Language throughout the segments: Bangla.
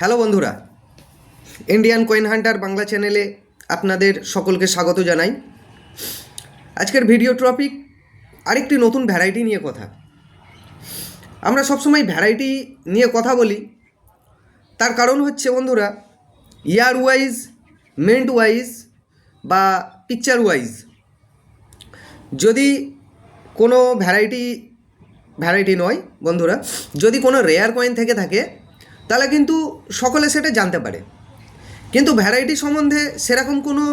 হ্যালো বন্ধুরা ইন্ডিয়ান কয়েন হান্টার বাংলা চ্যানেলে আপনাদের সকলকে স্বাগত জানাই। আজকের ভিডিও টপিক আরেকটি নতুন ভ্যারাইটি নিয়ে কথা। আমরা সবসময় ভ্যারাইটি নিয়ে কথা বলি, তার কারণ হচ্ছে বন্ধুরা, ইয়ার ওয়াইজ, মেন্ট ওয়াইজ বা পিকচার ওয়াইজ। যদি কোনো ভ্যারাইটি ভ্যারাইটি নয় বন্ধুরা, যদি কোনো রেয়ার কয়েন থেকে থাকে তাহলে কিন্তু সকলে সেটা জানতে পারে। কিন্তু ভ্যারাইটি সম্বন্ধে সেরকম কোনো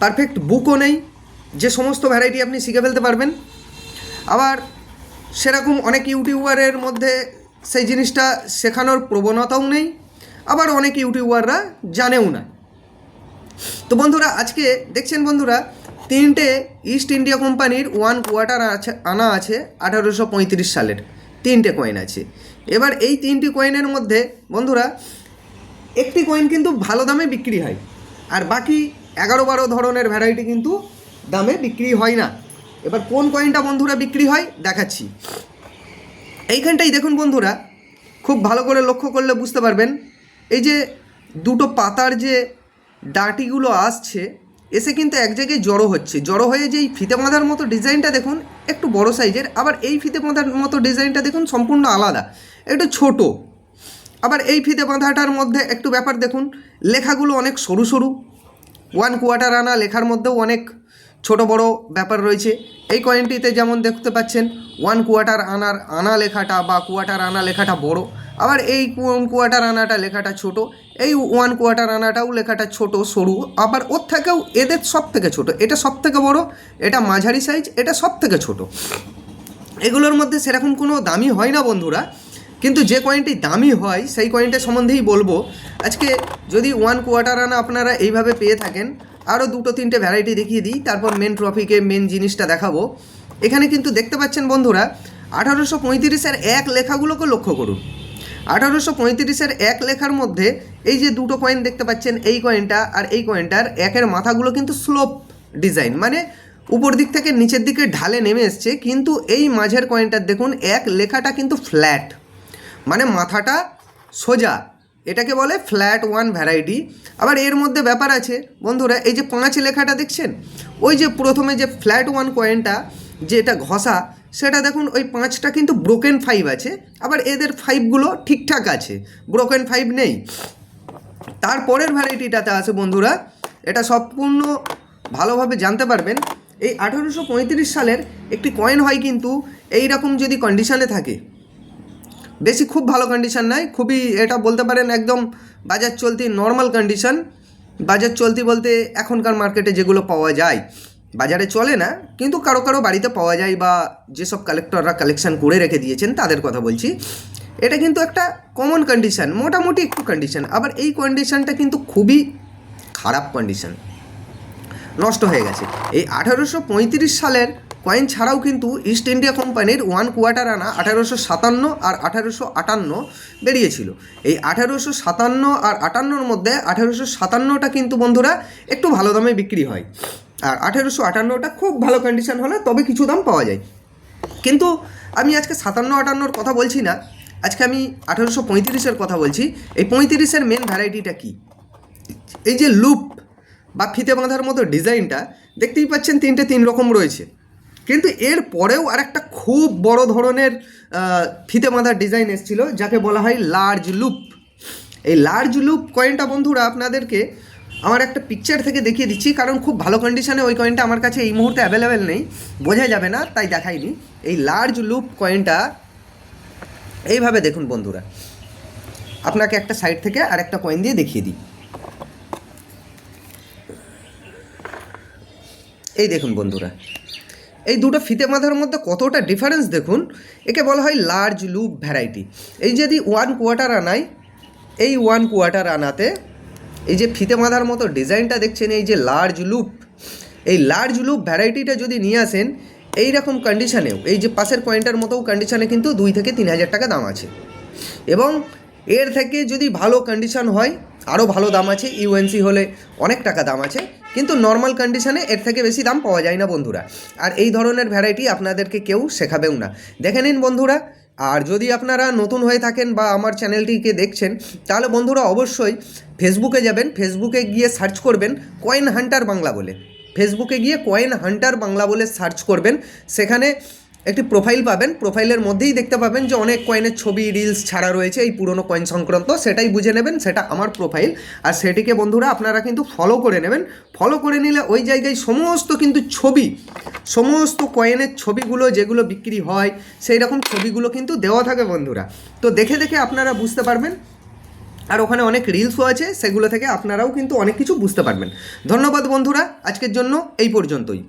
পারফেক্ট বুকও নেই, যে সমস্ত ভ্যারাইটি আপনি শিখে ফেলতে পারবেন। আবার সেরকম অনেক ইউটিউবারের মধ্যে সেই জিনিসটা শেখানোর প্রবণতাও নেই, আবার অনেক ইউটিউবাররা জানেও না। তো বন্ধুরা, আজকে দেখছেন বন্ধুরা, তিনটে ইস্ট ইন্ডিয়া কোম্পানির ওয়ান কোয়ার্টার আনা আছে আঠারোশো পঁয়ত্রিশ সালের। তিনটে কয়েন আছে। এবার এই তিনটি কয়েনের মধ্যে, বন্ধুরা, একটি কয়েন কিন্তু ভালো দামে বিক্রি হয়, আর বাকি এগারো বারো ধরনের ভ্যারাইটি কিন্তু দামে বিক্রি হয় না। এবার কোন কয়েনটা বন্ধুরা, বিক্রি হয়? দেখাচ্ছি। এইখানটাই দেখুন, বন্ধুরা, খুব ভালো করে লক্ষ্য করলে বুঝতে পারবেন। এই যে দুটো পাতার যে ডাঁটিগুলো আসছে এসে কিন্তু এক জায়গায় জড়ো হচ্ছে। জড়ো হয়ে যে এই ফিতে বাঁধার মতো ডিজাইনটা দেখুন, একটু বড় সাইজের, আবার এই ফিতে বাঁধার মতো ডিজাইনটা দেখুন সম্পূর্ণ আলাদা, একটু ছোট। আবার এই ফিতে বাঁধাটার মধ্যে একটু ব্যাপার দেখুন, লেখাগুলো অনেক সরু সরু ওয়ান কোয়ার্টার আনা লেখার মধ্যেও অনেক ছোট বড় ব্যাপার রয়েছে। এই কয়েনটিতে যেমন দেখতে পাচ্ছেন ওয়ান কোয়ার্টার আনার আনা লেখাটা বা কোয়ার্টার আনা লেখাটা বড়। আবার এই ওয়ান কোয়ার্টার আনাটা লেখাটা ছোট, এই ওয়ান কোয়ার্টার আনাটাও লেখাটা ছোট, সরু, আবার ওর থেকেও এদের সব থেকে ছোট, এটা সব থেকে বড়, এটা মাঝারি সাইজ এটা সব থেকে ছোট। এগুলোর মধ্যে সেরকম কোনো দামি হয় না বন্ধুরা, কিন্তু যে কয়েনটি দামি হয়, সেই কয়েনটা সম্বন্ধেই বলব। আজকে যদি ওয়ান কোয়ার্টার আনা আপনারা এইভাবে পেয়ে থাকেন আরও দুটো তিনটে ভ্যারাইটি দেখিয়ে দিই, তারপর মেন ট্রফিকে মেন জিনিসটা দেখাবো। এখানে কিন্তু দেখতে পাচ্ছেন বন্ধুরা, আঠারোশো পঁয়ত্রিশের এক লেখাগুলোকে লক্ষ্য করুন। আঠারোশো পঁয়ত্রিশের এক লেখার মধ্যে এই যে দুটো কয়েন দেখতে পাচ্ছেন, এই কয়েনটা আর এই কয়েনটার একের মাথাগুলো কিন্তু স্লোপ ডিজাইন মানে উপর দিক থেকে নিচের দিকে ঢালে নেমে এসছে, কিন্তু এই মাঝের কয়েনটার দেখুন, এক লেখাটা কিন্তু ফ্ল্যাট মানে মাথাটা সোজা, এটাকে বলে ফ্ল্যাট ওয়ান ভ্যারাইটি আবার এর মধ্যে ব্যাপার আছে, বন্ধুরা, এই যে পাঁচ লেখাটা দেখছেন? ওই যে প্রথমে যে ফ্ল্যাট ওয়ান কয়েনটা যেটা ঘষা, সেটা দেখুন ওই পাঁচটা কিন্তু ব্রোকেন ফাইভ আছে, আবার এদের ফাইভগুলো ঠিকঠাক আছে ব্রোকেন ফাইভ নেই। তারপরের ভ্যারাইটিটাতে আছে বন্ধুরা, এটা সম্পূর্ণ ভালোভাবে জানতে পারবেন। এই আঠারোশো পঁয়ত্রিশ সালের একটি কয়েন হয় কিন্তু এই রকম যদি কন্ডিশানে থাকে। বেশি খুব ভালো কন্ডিশন নাই, খুবই এটা বলতে পারেন একদম বাজার চলতি নর্মাল কন্ডিশান বাজার চলতি বলতে এখনকার মার্কেটে যেগুলো পাওয়া যায়। বাজারে চলে না, কিন্তু কারও কারও বাড়িতে পাওয়া যায় বা যেসব কালেক্টররা কালেকশন করে রেখে দিয়েছেন তাদের কথা বলছি। এটা কিন্তু একটা কমন কন্ডিশান মোটামুটি একটু কন্ডিশন আবার এই কন্ডিশনটা কিন্তু খুবই খারাপ কন্ডিশন নষ্ট হয়ে গেছে। এই আঠারোশো পঁয়ত্রিশ সালের কয়েন ছাড়াও কিন্তু ইস্ট ইন্ডিয়া কোম্পানির ওয়ান কোয়ার্টার আনা আঠারোশো সাতান্ন আর আঠারোশো আটান্ন বেরিয়েছিল। এই আঠারোশো সাতান্ন আর আটান্নর মধ্যে আঠারোশো সাতান্নটা কিন্তু বন্ধুরা একটু ভালো দামে বিক্রি হয়। আর আঠেরোশো আটান্নটা খুব ভালো কন্ডিশন হলে তবে কিছু দাম পাওয়া যায়। কিন্তু আমি আজকে সাতান্ন আটান্নর কথা বলছি না, আজকে আমি আঠেরোশো পঁয়ত্রিশের কথা বলছি। এই পঁয়ত্রিশের মেন ভ্যারাইটিটা কী? এই যে লুপ বা ফিতে বাঁধার মতো ডিজাইনটা দেখতেই পাচ্ছেন তিনটে তিন রকম রয়েছে। কিন্তু এর পরেও আরেকটা খুব বড় ধরনের ফিতে বাঁধার ডিজাইন এসেছিল, যাকে বলা হয় লার্জ লুপ এই লার্জ লুপ কয়েনটা বন্ধুরা আপনাদেরকে আমার একটা পিকচার থেকে দেখিয়ে দিচ্ছি, কারণ খুব ভালো কন্ডিশনে ওই কয়েনটা আমার কাছে এই মুহূর্তে অ্যাভেলেবেল নেই। বোঝা যাবে না, তাই দেখাইনি। এই লার্জ লুপ কয়েনটা এইভাবে দেখুন বন্ধুরা। আপনাকে একটা সাইড থেকে আর একটা কয়েন দিয়ে দেখিয়ে দিই। এই দেখুন বন্ধুরা। এই দুটো ফিতে মাথার মধ্যে কতটা ডিফারেন্স দেখুন, একে বলা হয় লার্জ লুপ ভ্যারাইটি এই যদি ওয়ান কোয়ার্টার আনাই, এই ওয়ান কোয়ার্টার আনাতে এই যে ফিতে মাথার মতো ডিজাইনটা দেখছেন, এই যে লার্জ লুপ এই লার্জ লুপ ভ্যারাইটিটা যদি নিয়ে আসেন, এই রকম কন্ডিশনেও এই যে পাশের কয়েনটার মতো কন্ডিশনে কিন্তু দুই থেকে তিন হাজার টাকা দাম আছে। এবং এর থেকে যদি ভালো কন্ডিশন হয় আরও ভালো দাম আছে ইউএনসি হলে অনেক টাকা দাম আছে, কিন্তু নর্মাল কন্ডিশনে এর থেকে বেশি দাম পাওয়া যায় না বন্ধুরা। আর এই ধরনের ভ্যারাইটি আপনাদেরকে কেউ শেখাবেও না। দেখে নিন বন্ধুরা আর যদি আপনারা নতুন হয়ে থাকেন বা আমার চ্যানেলটিকে দেখছেন, তাহলে বন্ধুরা অবশ্যই ফেসবুকে যাবেন, ফেসবুকে গিয়ে সার্চ করবেন কয়েন হান্টার বাংলা বলে। ফেসবুকে গিয়ে কয়েন হান্টার বাংলা বলে সার্চ করবেন, সেখানে একটি প্রোফাইল পাবেন। প্রোফাইলের মধ্যেই দেখতে পাবেন যে অনেক কয়েনের ছবি রিলস ছাড়া রয়েছে এই পুরনো কয়েন সংক্রান্ত। সেটাই বুঝে নেবেন, সেটা আমার প্রোফাইল আর সেটিকে বন্ধুরা আপনারা কিন্তু ফলো করে নেবেন। ফলো করে নিলে ওই জায়গায় সমস্ত কিন্তু ছবি, সমস্ত কয়েনের ছবিগুলো যেগুলো বিক্রি হয় সেই রকম ছবিগুলো কিন্তু দেওয়া থাকে বন্ধুরা। তো দেখে দেখে আপনারা বুঝতে পারবেন। আর ওখানে অনেক রিলসও আছে, সেগুলো থেকে আপনারাও কিন্তু অনেক কিছু বুঝতে পারবেন। ধন্যবাদ বন্ধুরা, আজকের জন্য এই পর্যন্তই।